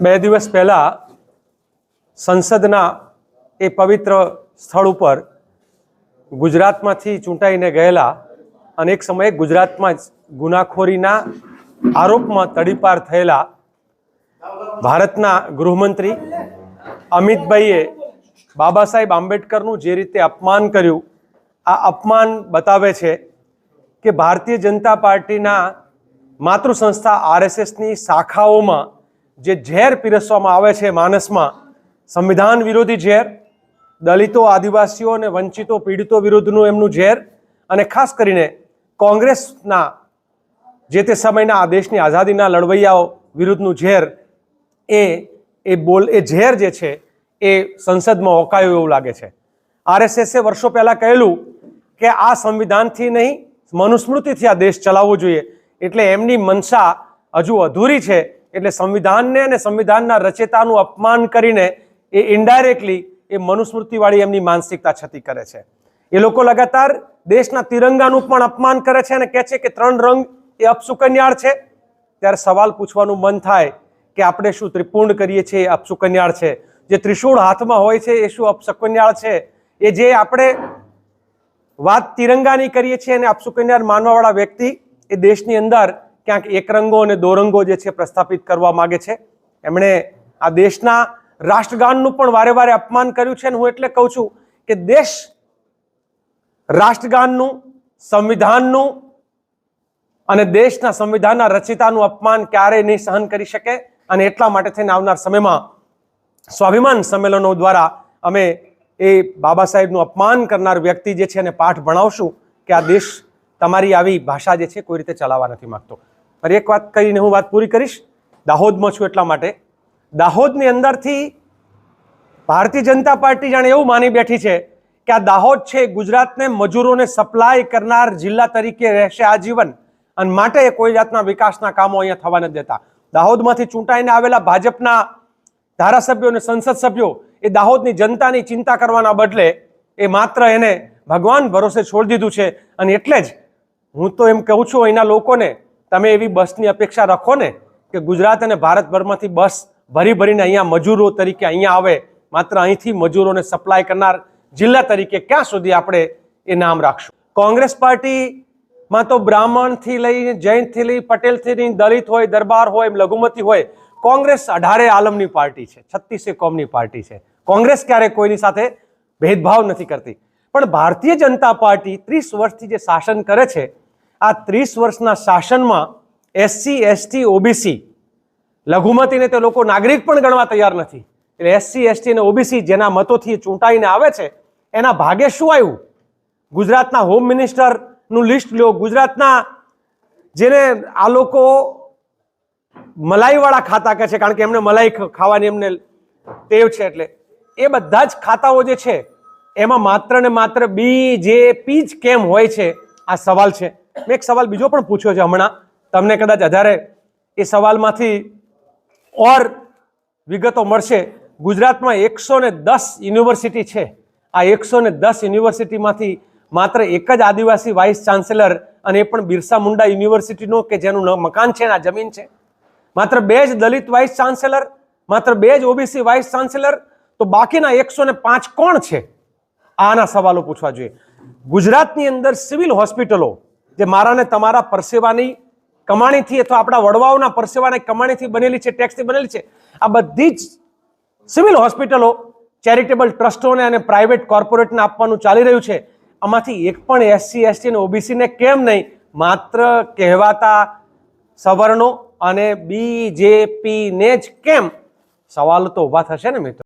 બે દિવસ પહેલાં સંસદના એ પવિત્ર સ્થળ ઉપર ગુજરાતમાંથી ચૂંટાઈને ગયેલા અને એક સમયે ગુજરાતમાં જ ગુનાખોરીના આરોપમાં તડીપાર થયેલા ભારતના ગૃહમંત્રી અમિતભાઈએ બાબા સાહેબ આંબેડકરનું જે રીતે અપમાન કર્યું, આ અપમાન બતાવે છે કે ભારતીય જનતા પાર્ટીના માતૃ સંસ્થા આરએસએસની શાખાઓમાં જે ઝેર પીરસવામાં આવે છે માનસમાં, સંવિધાન વિરોધી ઝેર, દલિતો, આદિવાસીઓ અને વંચિતો, પીડિતો વિરુદ્ધનું એમનું ઝેર અને ખાસ કરીને કોંગ્રેસના જે તે સમયના આ દેશની આઝાદીના લડવૈયાઓ વિરુદ્ધનું ઝેર એ એ બોલ, એ ઝેર જે છે એ સંસદમાં ઓકાયું એવું લાગે છે. આરએસએસે વર્ષો પહેલાં કહેલું કે આ સંવિધાનથી નહીં, મનુસ્મૃતિથી આ દેશ ચલાવવો જોઈએ. એટલે એમની મનસા હજુ અધૂરી છે એટલે સંવિધાનને અને સંવિધાનના રચેતાનું અપમાન કરીને એ ઇન્ડાયરેક્ટલી એ મનુસ્મૃતિવાળી એમની માનસિકતા છતી કરે છે. એ લોકો લગાતાર દેશના તિરંગાનું પણ અપમાન કરે છે અને કહે છે કે ત્રણ રંગ એ અપસુકન્યાળ છે. ત્યારે સવાલ પૂછવાનું મન થાય કે આપણે શું ત્રિપુંડ કરીએ છીએ એ અપસુકન્યાળ છે. જે ત્રિશૂળ હાથમાં હોય છે એ શું અપસુકન્યાળ છે? એ જે આપણે વાત તિરંગાની કરીએ છીએ અને અપસુકન્યાળ માનવાવાળા વ્યક્તિ એ દેશની અંદર ક્યાંક એકરંગો અને દોરંગો જે છે પ્રસ્થાપિત કરવા માગે છે. એમણે આ દેશના રાષ્ટ્રગાનનું પણ વારે વારે અપમાન કર્યું છે અને હું એટલે કહું છું કે દેશ રાષ્ટ્રગાનનું, સંવિધાનનું અને દેશના સંવિધાનના રચિતાનું અપમાન ક્યારેય નહીં સહન કરી શકે અને એટલા માટે થઈને આવનાર સમયમાં સ્વાભિમાન સંમેલનો દ્વારા અમે એ બાબા સાહેબનું અપમાન કરનાર વ્યક્તિ જે છે એને પાઠ ભણાવશું કે આ દેશ તમારી આવી ભાષા જે છે કોઈ રીતે ચલાવવા નથી માગતો. અને એક વાત કરીને હું વાત પૂરી કરીશ. દાહોદમાં છું એટલા માટે. દાહોદની અંદરથી ભારતીય જનતા પાર્ટી જાણે એવું માની બેઠી છે કે આ દાહોદ છે ગુજરાતને મજૂરોને સપ્લાય કરનાર જિલ્લા તરીકે રહેશે આજીવન અને માટે કોઈ જાતના વિકાસના કામો અહીંયા થવા નથી દેતા. દાહોદમાંથી ચૂંટાઈને આવેલા ભાજપના ધારાસભ્યો અને સંસદ સભ્યો એ દાહોદની જનતાની ચિંતા કરવાના બદલે એ માત્ર એને ભગવાન ભરોસે છોડી દીધું છે. અને એટલે જ હું તો એમ કહું છું અહીંના લોકોને તમે એવી બસની અપેક્ષા રાખો ને કે ગુજરાત અને ભારતભરમાંથી બસ ભરી ભરીને અહીંયા મજૂરો તરીકે અહીંયા આવે, માત્ર અહીંથી મજૂરોને સપ્લાય કરનાર જિલ્લા તરીકે ક્યાં સુધી આપણે એ નામ રાખશું? કોંગ્રેસ પાર્ટીમાં તો બ્રાહ્મણથી લઈને જૈનથી લઈ, પટેલથી લઈ, દલિત હોય, દરબાર હોય લઘુમતી હોય, કોંગ્રેસ અઢારે આલમની પાર્ટી છે છત્તીસે કોમની પાર્ટી છે. કોંગ્રેસ ક્યારેય કોઈની સાથે ભેદભાવ નથી કરતી. પણ ભારતીય જનતા પાર્ટી ત્રીસ વર્ષથી જે શાસન કરે છે આ ત્રીસ વર્ષના શાસનમાં એસસી એસટી ઓબીસી લઘુમતીને તે લોકો નાગરિક પણ ગણવા તૈયાર નથી. એટલે એસસી એસટી અને ઓબીસી જેના મતોથી ચૂંટાઈને આવે છે, એના ભાગે શું આવ્યું? ગુજરાતના હોમ મિનિસ્ટરનું લિસ્ટ લો ગુજરાતના જેને આ લોકો મલાઈવાળા ખાતા કહે છે, કારણ કે એમને મલાઈ ખાવાની એમને ટેવ છે એટલે. એ બધા જ ખાતાઓ જે છે, એમાં માત્ર ને માત્ર બીજેપી જ કેમ હોય છે, આ સવાલ છે. મેં એક સવાલ બીજો પણ પૂછ્યો છે હમણાં. તમને કદાચ વધારે એ સવાલમાંથી ઓર વિગતો મળશે. ગુજરાતમાં એકસો ને દસ યુનિવર્સિટી છે. આ એકસો ને દસ યુનિવર્સિટીમાંથી માત્ર એક જ આદિવાસી વાઇસ ચાન્સેલર અને એ પણ બિરસા મુંડા યુનિવર્સિટીનો કે જેનું મકાન છે આ જમીન છે. માત્ર બે જ દલિત વાઇસ ચાન્સેલર, માત્ર બે જ ઓબીસી વાઇસ ચાન્સેલર, તો બાકીના એકસો ને પાંચ કોણ છે? આના સવાલો પૂછવા જોઈએ. ગુજરાતની અંદર સિવિલ હોસ્પિટલો જે મારા ને તમારા પરસેવાની કમાણીથી અથવા આપણા વડવાઓના પરસેવાના કમાણીથી બનેલી છે ટેક્સથી બનેલી છે, આ બધી જ સિવિલ હોસ્પિટલો, ચેરિટેબલ ટ્રસ્ટોને અને પ્રાઇવેટ કોર્પોરેટને આપવાનું ચાલી રહ્યું છે. આમાંથી એક પણ એસસી એસટી અને ઓબીસીને કેમ નહીં? માત્ર કહેવાતા સવર્ણો અને બીજેપીને જ કેમ? સવાલ તો ઊભા થશે ને મિત્રો.